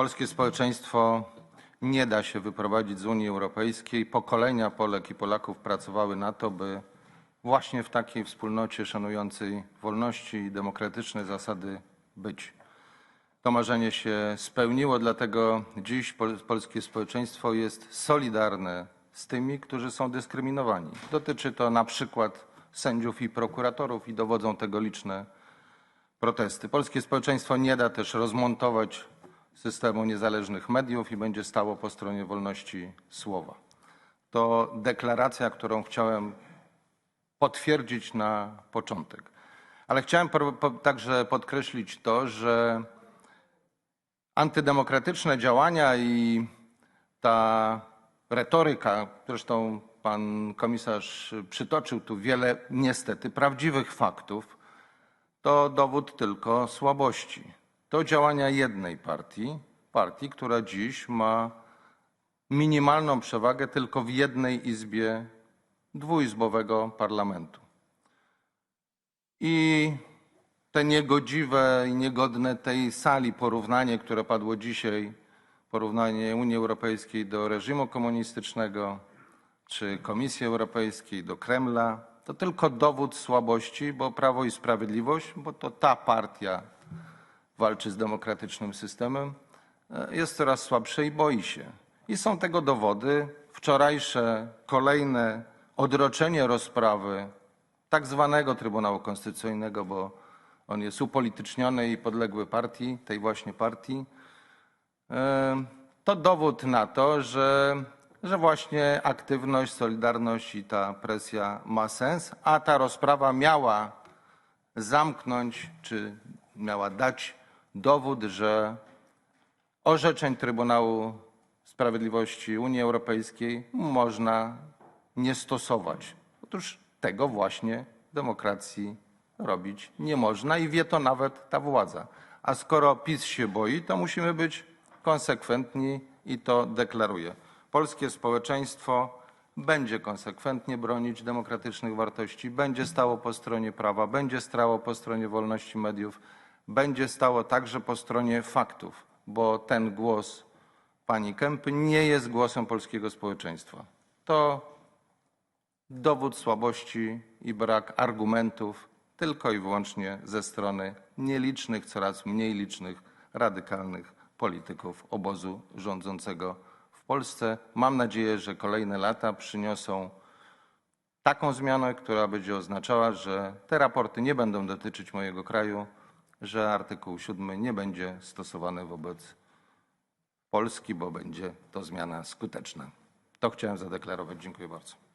Polskie społeczeństwo nie da się wyprowadzić z Unii Europejskiej. Pokolenia Polek i Polaków pracowały na to, by właśnie w takiej wspólnocie szanującej wolności i demokratyczne zasady być. To marzenie się spełniło, dlatego dziś pol- polskie społeczeństwo jest solidarne z tymi, którzy są dyskryminowani. Dotyczy to na przykład sędziów i prokuratorów i dowodzą tego liczne protesty. Polskie społeczeństwo nie da też rozmontować systemu niezależnych mediów i będzie stało po stronie wolności słowa. To deklaracja, którą chciałem potwierdzić na początek. Ale chciałem po, po, także podkreślić to, że antydemokratyczne działania i ta retoryka, zresztą pan komisarz przytoczył tu wiele niestety prawdziwych faktów, to dowód tylko słabości. To działania jednej partii, partii, która dziś ma minimalną przewagę tylko w jednej izbie dwuizbowego parlamentu. I te niegodziwe i niegodne tej sali porównanie, które padło dzisiaj, porównanie Unii Europejskiej do reżimu komunistycznego czy Komisji Europejskiej do Kremla, to tylko dowód słabości, bo Prawo i Sprawiedliwość, bo to ta partia walczy z demokratycznym systemem, e, jest coraz słabsze i boi się. I są tego dowody. Wczorajsze kolejne odroczenie rozprawy tak zwanego Trybunału Konstytucyjnego, bo on jest upolityczniony i podległy partii, tej właśnie partii, e, to dowód na to, że, że właśnie aktywność, solidarność i ta presja ma sens, a ta rozprawa miała zamknąć, czy miała dać dowód, że orzeczeń Trybunału Sprawiedliwości Unii Europejskiej można nie stosować. Otóż tego właśnie demokracji robić nie można i wie to nawet ta władza. A skoro PiS się boi, to musimy być konsekwentni i to deklaruję. Polskie społeczeństwo będzie konsekwentnie bronić demokratycznych wartości, będzie stało po stronie prawa, będzie stało po stronie wolności mediów, będzie stało także po stronie faktów, bo ten głos pani Kępy nie jest głosem polskiego społeczeństwa. To dowód słabości i brak argumentów tylko i wyłącznie ze strony nielicznych, coraz mniej licznych, radykalnych polityków obozu rządzącego w Polsce. Mam nadzieję, że kolejne lata przyniosą taką zmianę, która będzie oznaczała, że te raporty nie będą dotyczyć mojego kraju, że artykuł 7 nie będzie stosowany wobec Polski, bo będzie to zmiana skuteczna. To chciałem zadeklarować. Dziękuję bardzo.